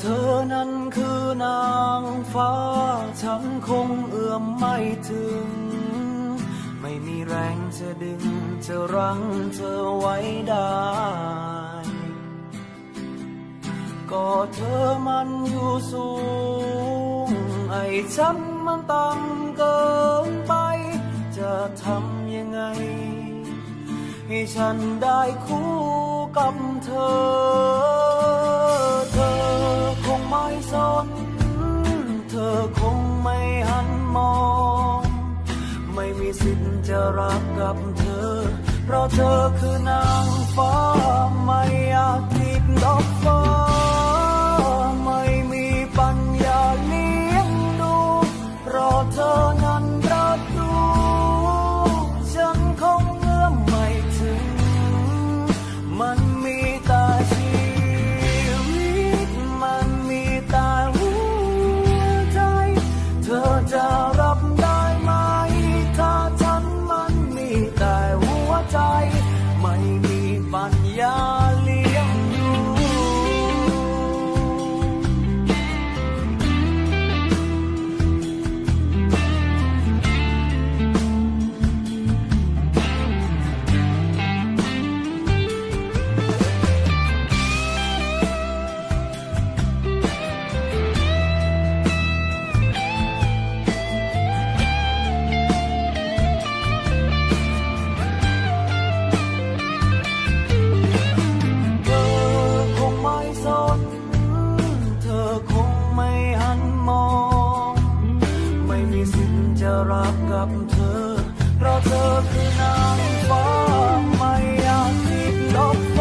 เธอนั้นคือนางฟ้า ฉันคงเอื้อมไม่ถึง ไม่มีแรงจะดึง จะรั้งเธอไว้ได้ ก็เธอมันอยู่สูง ไอ้ฉันมันต่ำเกินไป จะทำยังไง ให้ฉันได้คู่กับเธอ ไม่สน เธอคงไม่หันมอง ไม่มีสิทธิ์จะรักกับเธอ เพราะเธอคือนางฟ้าไม่อาทิตย์ดอกฟ้า จะรักกับเธอ เพราะเธอคือนางฟ้าไม่อาจติดลบ